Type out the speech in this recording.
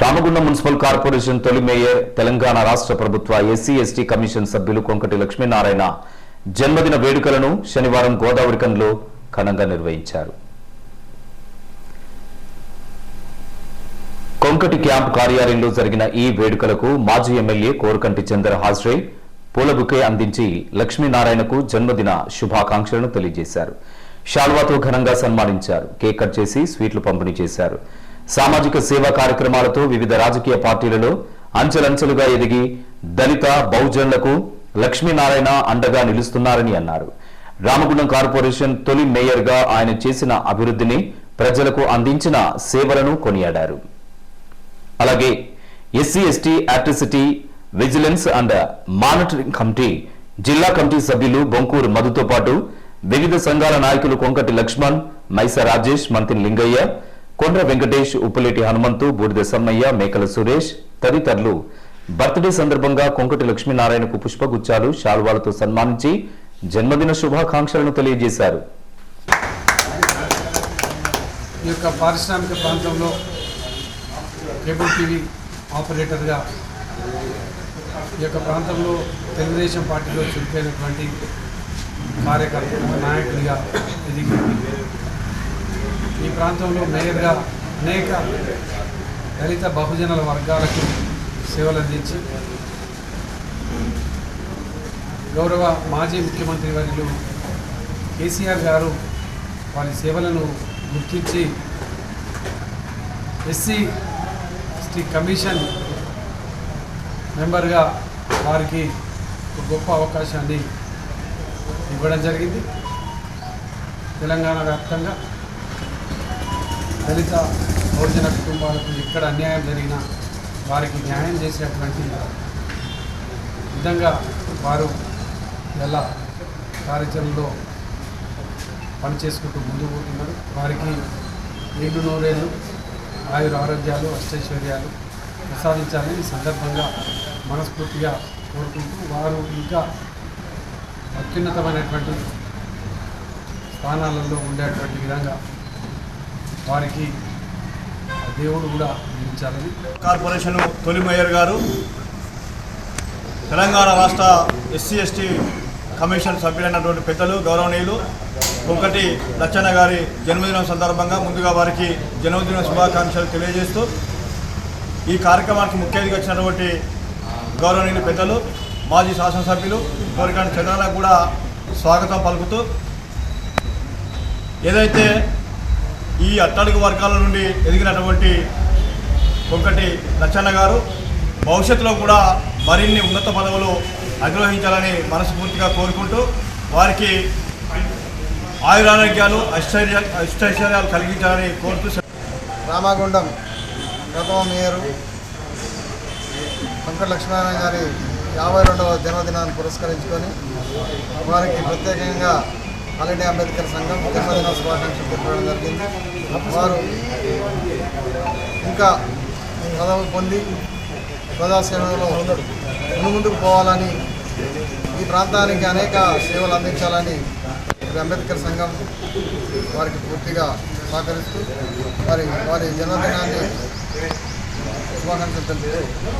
Ramagundam municipal corporation తొలి mayor Telangana రాష్ట్ర ప్రభుత్వ ఎస్సీ ఎస్టీ కమిషన్ సభ్యులు కొంకటి లక్ష్మీనారాయణ జన్మదిన వేడుకలను శనివారం గోదావరికంలో ఘనంగా నిర్వహించారు. కొంకటి క్యాంప్ కార్యాలయంలో జరిగిన ఈ వేడుకలకు మాజీ ఎమ్మెల్యే కోరకంటి చందర్ హాజరై పూల బుకే అందించి లక్ష్మీనారాయణకు జన్మదిన శుభాకాంక్షలను తెలియజేశారు. షాల్వాతో ఘనంగా సన్మానించారు. కేక్ కట్ చేసి స్వీట్లు పంపిణీ చేశారు. సామాజిక సేవా కార్యక్రమాలతో వివిధ రాజకీయ పార్టీలలో అంచెలంచెలుగా ఎదిగి దళిత బహుజనులకు లక్ష్మీనారాయణ అండగా నిలుస్తున్నారని అన్నారు. రామగుండం కార్పొరేషన్ తొలి మేయర్గా ఆయన చేసిన అభివృద్ధిని ప్రజలకు అందించిన సేవలను కొనియాడారు. అలాగే SC ST electricity vigilance and monitoring committee జిల్లా కమిటీ సభ్యులు బొంకూరు మధుతో పాటు వివిధ సంఘాల నాయకులు కొంకటి లక్ష్మణ్ మైస రాజేష్ మంత్రి లింగయ్య కొండ్ర వెంకటేష్ ఉప్పులేటి హనుమంతు బూడిద సమ్మయ్య మేకల సురేష్ తదితరులు. బర్త్డే సందర్భంగా కొంకటి లక్ష్మీనారాయణకు పుష్పగుచ్చాలు శాల్వాలతో సన్మానించి జన్మదిన శుభాకాంక్షలను తెలియజేశారు. ఈ యొక్క పారిశ్రామిక ప్రాంతంలో కేబుల్ టీవీ ఆపరేటర్గా ఈ యొక్క ప్రాంతంలో తెలుగుదేశం పార్టీలో చురుకైనటువంటి కార్యకర్త నాయకుడిగా ఎదిగి ఈ ప్రాంతంలో మేయర్గా అనేక దళిత బహుజనుల వర్గాలకు సేవలు అందించి గౌరవ మాజీ ముఖ్యమంత్రి వర్యులు కేసీఆర్ గారు వారి సేవలను గుర్తించి ఎస్సీ ఎస్టీ కమిషన్ మెంబర్గా వారికి ఒక గొప్ప అవకాశాన్ని ఇవ్వడం జరిగింది. తెలంగాణ వ్యాప్తంగా దళిత బహుజన కుటుంబాలకు ఎక్కడ అన్యాయం జరిగినా వారికి న్యాయం చేసేటువంటి విధంగా వారు ఎలా కార్యాచరణలో పనిచేసుకుంటూ ముందుకు పోతున్నారు. వారికి ఏడు నూరేళ్ళు ఆయుర ఆరోగ్యాలు అష్టైశ్వర్యాలు ప్రసాదించాలని సందర్భంగా మనస్ఫూర్తిగా కోరుకుంటూ వారు ఇంకా అత్యున్నతమైనటువంటి స్థానాలలో ఉండేటువంటి విధంగా వారికి దేవుడు కూడా అందించాలని. కార్పొరేషన్ తొలి మేయర్ గారు తెలంగాణ రాష్ట్ర ఎస్సీ ఎస్టీ కమిషన్ సభ్యులైనటువంటి పెద్దలు గౌరవనీయులు ఒకటి లచ్చన్న గారి జన్మదినం సందర్భంగా ముందుగా వారికి జన్మదిన శుభాకాంక్షలు తెలియజేస్తూ ఈ కార్యక్రమానికి ముఖ్య అతిథిగా వచ్చినటువంటి గౌరవనీయులు పెద్దలు మాజీ శాసనసభ్యులు కోరికాని చంద్రాలకు కూడా స్వాగతం పలుకుతూ ఏదైతే ఈ అట్టడుగు వర్గాల నుండి ఎదిగినటువంటి కొంకటి లచ్చన్న గారు భవిష్యత్తులో కూడా మరిన్ని ఉన్నత పదవులు అధిరోహించాలని మనస్ఫూర్తిగా కోరుకుంటూ వారికి ఆయురారోగ్యాలు ఐశ్వర్య ఐశ్వర్యాలు కలిగించాలని కోరుతూ రామగుండం ప్రథమ మేయరు వెంకట లక్ష్మీనారాయణ గారి యాభై రెండవ జన్మదినాన్ని పురస్కరించుకొని వారికి ప్రత్యేకంగా హాలిడే అంబేద్కర్ సంఘం జన్మదిన శుభాకాంక్షలు తెలపడం జరిగింది. వారు ఇంకా పదవి పొంది ప్రజాసేవలో ముందుకు పోవాలని ఈ ప్రాంతానికి అనేక సేవలు అందించాలని అంబేద్కర్ సంఘం వారికి పూర్తిగా సహకరిస్తూ వారి వారి జన్మదినాన్ని శుభాకాంక్షలు తెలుపుతూ